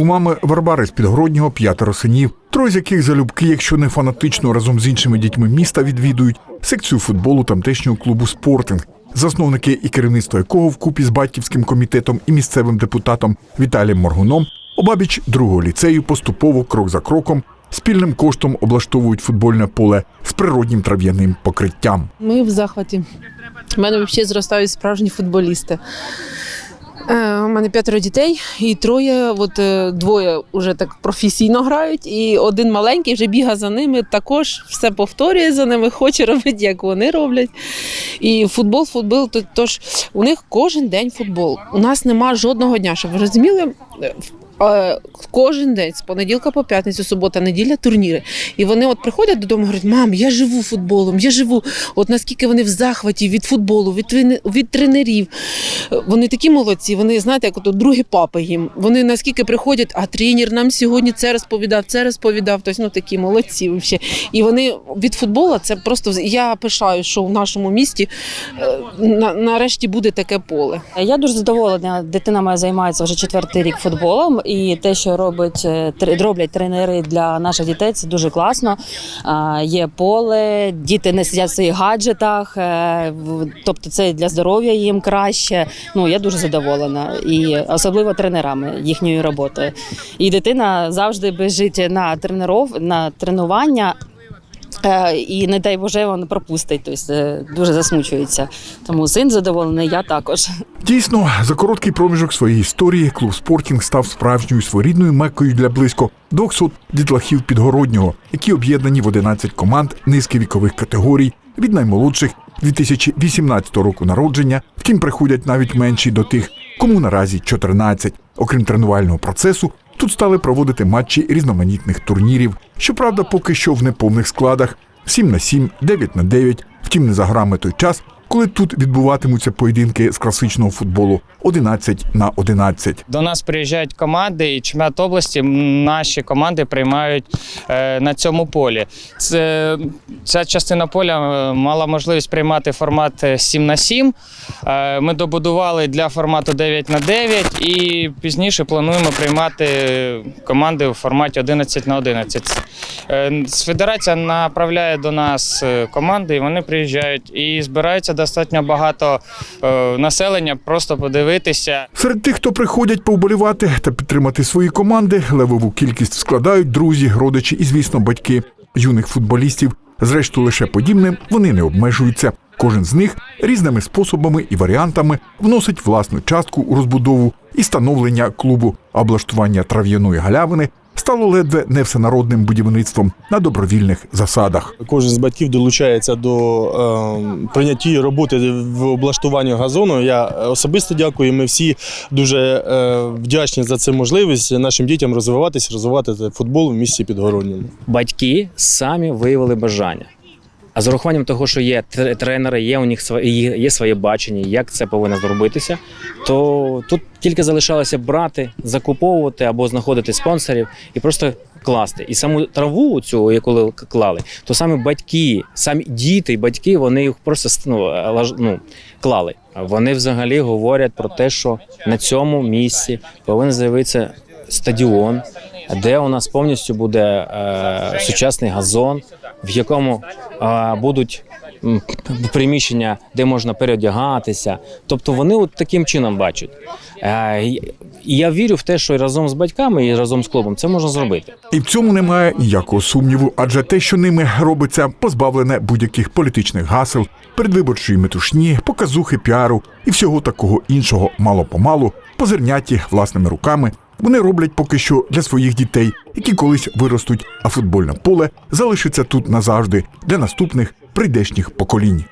У мами Варвари з Підгороднього п'ятеро синів, троє з яких залюбки, якщо не фанатично, разом з іншими дітьми міста відвідують секцію футболу тамтешнього клубу Спортинг, засновники і керівництво якого вкупі з батьківським комітетом і місцевим депутатом Віталієм Моргуном обабіч другого ліцею поступово крок за кроком спільним коштом облаштовують футбольне поле з природнім трав'яним покриттям. Ми в захваті. У мене взагалі зростають справжні футболісти. Е, У мене п'ятеро дітей, і троє, от е, двоє вже так професійно грають, і один маленький вже бігає за ними, також все повторює за ними, хоче робити, як вони роблять. І футбол, футбол, тож у них кожен день футбол. У нас нема жодного дня, щоб ви розуміли. Кожен день з понеділка по п'ятницю, субота, неділя, турніри. І вони от приходять додому і говорять: мам, я живу футболом, я живу. От наскільки вони в захваті від футболу, від, від тренерів. Вони такі молодці. Вони знаєте, як от другі папи їм. Вони наскільки приходять, а тренер нам сьогодні це розповідав, це розповідав. Тобто, ну такі молодці. Вообще. І вони від футболу це просто я пишаю, що в нашому місті е, на, нарешті буде таке поле. Я дуже задоволена. Дитина моя займається вже четвертий рік футболом, і те, що робить е, роблять тренери для наших дітей, це дуже класно. Є поле, діти не сидять в своїх гаджетах, е, тобто це для здоров'я їм краще. Ну я дуже задоволена, і особливо тренерами їхньої роботи. І дитина завжди біжить на тренеров на тренування. Е, І не дай Боже, він пропустить, тобто дуже засмучується. Тому син задоволений, я також. Дійсно, за короткий проміжок своєї історії клуб Спортінг став справжньою своєрідною меккою для близько 200 дітлахів підгороднього, які об'єднані в 11 команд низки вікових категорій від наймолодших 2018 року народження. Втім, приходять навіть менші до тих, кому наразі 14. Окрім тренувального процесу, тут стали проводити матчі різноманітних турнірів. Щоправда, поки що в неповних складах 7 на 7, 9 на 9. Втім, не за грами той час, коли тут відбуватимуться поєдинки з класичного футболу 11 на 11. До нас приїжджають команди, і чемпіонат області наші команди приймають е, на цьому полі. Це, ця частина поля е, мала можливість приймати формат е, 7 на 7. Е, ми добудували для формату 9 на 9 і пізніше плануємо приймати команди у форматі 11 на 11. Е, Федерація направляє до нас е, команди, і вони приїжджають. І збирається достатньо багато е, населення, просто подивитися. Серед тих, хто приходять повболівати та підтримати свої команди, левову кількість складають друзі, родичі і, звісно, батьки юних футболістів. Зрештою, лише подібним вони не обмежуються. Кожен з них різними способами і варіантами вносить власну частку у розбудову і становлення клубу, облаштування трав'яної галявини стало ледве не всенародним будівництвом на добровільних засадах. Кожен з батьків долучається до е, прийняття роботи в облаштуванні газону. Я особисто дякую. Ми всі дуже е, вдячні за цю можливість нашим дітям розвиватися, розвивати футбол в місті Підгородньому. батьки самі виявили бажання. А з урахуванням того, що є тр- тренери, є у них свої, є своє бачення, як це повинно зробитися, то тут тільки залишалося брати, закуповувати або знаходити спонсорів і просто класти. І саму траву цю, яку клали, то саме батьки, самі діти батьки, вони їх просто ну, ну, клали. Вони взагалі говорять про те, що на цьому місці повинен з'явитися стадіон, де у нас повністю буде е, сучасний газон, в якому е, будуть приміщення, де можна переодягатися. Тобто вони от таким чином бачать. Е, і- я вірю в те, що разом з батьками і разом з клубом це можна зробити. І в цьому немає ніякого сумніву, адже те, що ними робиться, позбавлене будь-яких політичних гасел, передвиборчої метушні, показухи піару і всього такого іншого мало-помалу, позирняті власними руками. Вони роблять поки що для своїх дітей, які колись виростуть, а футбольне поле залишиться тут назавжди для наступних прийдешніх поколінь.